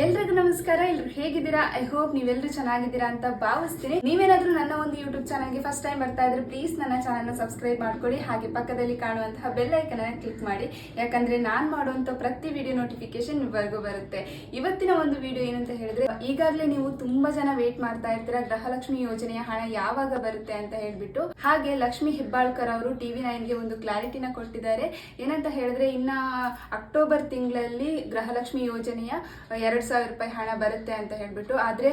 ಎಲ್ರಿಗೂ ನಮಸ್ಕಾರ. ಎಲ್ರು ಹೇಗಿದ್ದೀರಾ? ಐ ಹೋಪ್ ನೀವೆಲ್ಲರೂ ಚೆನ್ನಾಗಿದ್ದೀರಾ ಅಂತ ಭಾವಿಸ್ತೀನಿ. ನೀವೇನಾದ್ರೂ ನನ್ನ ಒಂದು ಯೂಟ್ಯೂಬ್ ಚಾನಲ್ಗೆ ಫಸ್ಟ್ ಟೈಮ್ ಬರ್ತಾ ಇದ್ರೆ ಪ್ಲೀಸ್ ನನ್ನ ಚಾನಲ್ನ ಸಬ್ಸ್ಕ್ರೈಬ್ ಮಾಡ್ಕೊಳ್ಳಿ ಹಾಗೆ ಪಕ್ಕದಲ್ಲಿ ಕಾಣುವಂತಹ ಬೆಲ್ ಐಕನ್ ಕ್ಲಿಕ್ ಮಾಡಿ. ಯಾಕಂದ್ರೆ ನಾನ್ ಮಾಡುವಂತ ಪ್ರತಿ ವಿಡಿಯೋ ನೋಟಿಫಿಕೇಶನ್ ನಿಮ್ವರೆಗೂ ಬರುತ್ತೆ. ಇವತ್ತಿನ ಒಂದು ವಿಡಿಯೋ ಏನಂತ ಹೇಳಿದ್ರೆ, ಈಗಾಗಲೇ ನೀವು ತುಂಬಾ ಜನ ವೇಟ್ ಮಾಡ್ತಾ ಇರ್ತೀರಾ. ಗೃಹಲಕ್ಷ್ಮಿ ಯೋಜನೆಯ ಹಣ ಯಾವಾಗ ಬರುತ್ತೆ ಅಂತ ಹೇಳ್ಬಿಟ್ಟು. ಹಾಗೆ ಲಕ್ಷ್ಮಿ ಹೆಬ್ಬಾಳ್ಕರ್ ಅವರು ಟಿವಿ ನೈನ್ಗೆ ಒಂದು ಕ್ಲಾರಿಟಿನ ಕೊಟ್ಟಿದ್ದಾರೆ. ಏನಂತ ಹೇಳಿದ್ರೆ, ಇನ್ನ ಅಕ್ಟೋಬರ್ ತಿಂಗಳಲ್ಲಿ ಗೃಹಲಕ್ಷ್ಮಿ ಯೋಜನೆಯ ಎರಡ್ ಸಾವಿರ ರೂಪಾಯಿ ಹಣ ಬರುತ್ತೆ ಅಂತ ಹೇಳ್ಬಿಟ್ಟು, ಆದ್ರೆ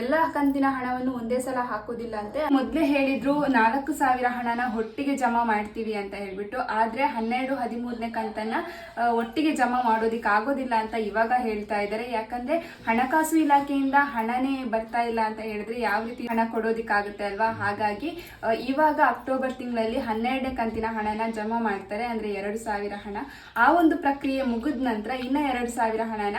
ಎಲ್ಲ ಕಂತಿನ ಹಣವನ್ನು ಒಂದೇ ಸಲ ಹಾಕೋದಿಲ್ಲ ಅಂತೆ. ಮೊದ್ಲೇ ಹೇಳಿದ್ರು, ನಾಲ್ಕು ಸಾವಿರ ಹಣನ ಒಟ್ಟಿಗೆ ಜಮಾ ಮಾಡ್ತೀವಿ ಅಂತ ಹೇಳ್ಬಿಟ್ಟು, ಆದ್ರೆ ಹನ್ನೆರಡು, ಹದಿಮೂರನೇ ಕಂತನ್ನ ಒಟ್ಟಿಗೆ ಜಮಾ ಮಾಡೋದಿಕ್ ಆಗೋದಿಲ್ಲ ಅಂತ ಇವಾಗ ಹೇಳ್ತಾ ಇದ್ದಾರೆ. ಯಾಕಂದ್ರೆ, ಹಣಕಾಸು ಇಲಾಖೆಯಿಂದ ಹಣನೇ ಬರ್ತಾ ಇಲ್ಲ ಅಂತ ಹೇಳಿದ್ರೆ ಯಾವ ರೀತಿ ಹಣ ಕೊಡೋದಿಕ್ಕಾಗುತ್ತೆ ಅಲ್ವಾ? ಹಾಗಾಗಿ ಇವಾಗ ಅಕ್ಟೋಬರ್ ತಿಂಗಳಲ್ಲಿ ಹನ್ನೆರಡನೇ ಕಂತಿನ ಹಣನ ಜಮಾ ಮಾಡ್ತಾರೆ, ಅಂದ್ರೆ ಎರಡು ಸಾವಿರ ಹಣ. ಆ ಒಂದು ಪ್ರಕ್ರಿಯೆ ಮುಗಿದ ನಂತರ ಇನ್ನ ಎರಡು ಸಾವಿರ ಹಣನ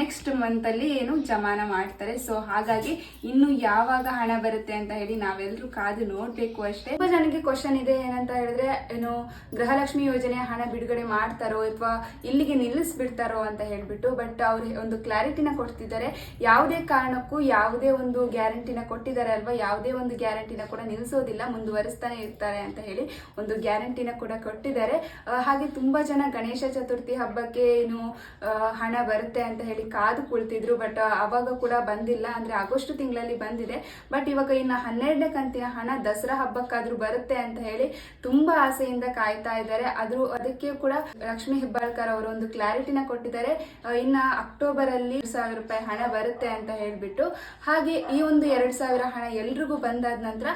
ನೆಕ್ಸ್ಟ್ ಮಂತ್ ಅಲ್ಲಿ ಏನು ಜಮಾನ ಮಾಡ್ತಾರೆ. ಸೊ ಹಾಗಾಗಿ ಇನ್ನು ಯಾವಾಗ ಹಣ ಬರುತ್ತೆ ಅಂತ ಹೇಳಿ ನಾವೆಲ್ಲರೂ ಕಾದು ನೋಡ್ಬೇಕು ಅಷ್ಟೇ. ತುಂಬಾ ಜನಕ್ಕೆ ಕ್ವಶನ್ ಇದೆ ಏನಂತ ಹೇಳಿದ್ರೆ, ಏನು ಗೃಹಲಕ್ಷ್ಮಿ ಯೋಜನೆ ಹಣ ಬಿಡುಗಡೆ ಮಾಡ್ತಾರೋ ಅಥವಾ ಇಲ್ಲಿಗೆ ನಿಲ್ಲಿಸ್ಬಿಡ್ತಾರೋ ಅಂತ ಹೇಳ್ಬಿಟ್ಟು ಬಟ್ ಅವ್ರು ಒಂದು ಕ್ಲಾರಿಟಿನ ಕೊಡ್ತಿದ್ದಾರೆ. ಯಾವುದೇ ಕಾರಣಕ್ಕೂ ಯಾವುದೇ ಒಂದು ಗ್ಯಾರಂಟಿನ ಕೊಟ್ಟಿದ್ದಾರೆ ಅಲ್ವಾ, ಯಾವುದೇ ಒಂದು ಗ್ಯಾರಂಟಿನ ಕೂಡ ನಿಲ್ಲಿಸೋದಿಲ್ಲ ಮುಂದುವರಿಸ್ತಾನೆ ಇರ್ತಾರೆ ಅಂತ ಹೇಳಿ ಒಂದು ಗ್ಯಾರಂಟಿನ ಕೂಡ ಕೊಟ್ಟಿದ್ದಾರೆ. ಹಾಗೆ ತುಂಬಾ ಜನ ಗಣೇಶ ಚತುರ್ಥಿ ಹಬ್ಬಕ್ಕೆ ಏನು ಹಣ ಬರುತ್ತೆ ಅಂತ ಹೇಳಿ ಕಾದು ಕುಳಿತಿದ್ರು ಬಟ್ ಅವಾಗ ಕೂಡ ಬಂದಿಲ್ಲ. ಅಂದ್ರೆ ಆಗಸ್ಟ್ ತಿಂಗಳಲ್ಲಿ ಬಂದಿದೆ. ಬಟ್ ಇವಾಗ ಇನ್ನು ಹನ್ನೆರಡನೇ ಕಂತಿನ ಹಣ ದಸರಾ ಹಬ್ಬಕ್ಕಾದ್ರೂ ಬರುತ್ತೆ ಅಂತ ಹೇಳಿ ತುಂಬಾ ಆಸೆಯಿಂದ ಕಾಯ್ತಾ ಇದ್ದಾರೆ. ಆದ್ರೂ ಅದಕ್ಕೆ ಕೂಡ ಲಕ್ಷ್ಮಿ ಹೆಬ್ಬಾಳ್ಕರ್ ಅವರು ಒಂದು ಕ್ಲಾರಿಟಿನ ಕೊಟ್ಟಿದ್ದಾರೆ. ಇನ್ನ ಅಕ್ಟೋಬರ್ ಅಲ್ಲಿ ಸಾವಿರ ರೂಪಾಯಿ ಹಣ ಬರುತ್ತೆ ಅಂತ ಹೇಳ್ಬಿಟ್ಟು. ಹಾಗೆ ಈ ಒಂದು ಎರಡ್ ಸಾವಿರ ಹಣ ಎಲ್ರಿಗೂ ಬಂದಾದ ನಂತರ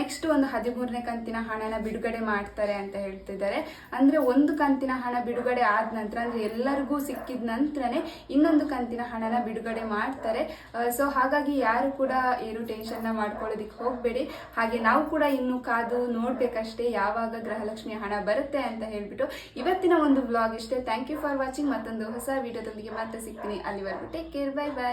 ನೆಕ್ಸ್ಟ್ ಒಂದು ಹದಿಮೂರನೇ ಕಂತಿನ ಹಣನ ಬಿಡುಗಡೆ ಮಾಡ್ತಾರೆ ಅಂತ ಹೇಳ್ತಿದ್ದಾರೆ. ಅಂದ್ರೆ ಒಂದು ಕಂತಿನ ಹಣ ಬಿಡುಗಡೆ ಆದ ನಂತರ, ಅಂದ್ರೆ ಎಲ್ಲರಿಗೂ ಸಿಕ್ಕಿದ ನಂತರನೇ ಇನ್ನೊಂದು ಕಂತಿನ ಹಣನ ಬಿಡುಗಡೆ ಮಾಡ್ತಾರೆ. ಸೊ ಹಾಗಾಗಿ ಯಾರು ಕೂಡ ಏನು ಟೆನ್ಷನ್ನ ಮಾಡ್ಕೊಳ್ಳೋದಿಕ್ಕೆ ಹೋಗಬೇಡಿ. ಹಾಗೆ ನಾವು ಕೂಡ ಇನ್ನು ಕಾದು ನೋಡ್ಬೇಕಷ್ಟೇ ಯಾವಾಗ ಗೃಹಲಕ್ಷ್ಮಿ ಹಣ ಬರುತ್ತೆ ಅಂತ ಹೇಳಿಬಿಟ್ಟು ಇವತ್ತಿನ ಒಂದು ಬ್ಲಾಗ್ ಇಷ್ಟೇ. ಥ್ಯಾಂಕ್ ಯು ಫಾರ್ ವಾಚಿಂಗ್ ಮತ್ತೊಂದು ಹೊಸ ವಿಡಿಯೋದೊಂದಿಗೆ ಮತ್ತೆ ಸಿಗ್ತೀನಿ. ಅಲ್ಲಿವರೆಗೂ ಟೇಕ್ ಕೇರ್ ಬೈ ಬೈ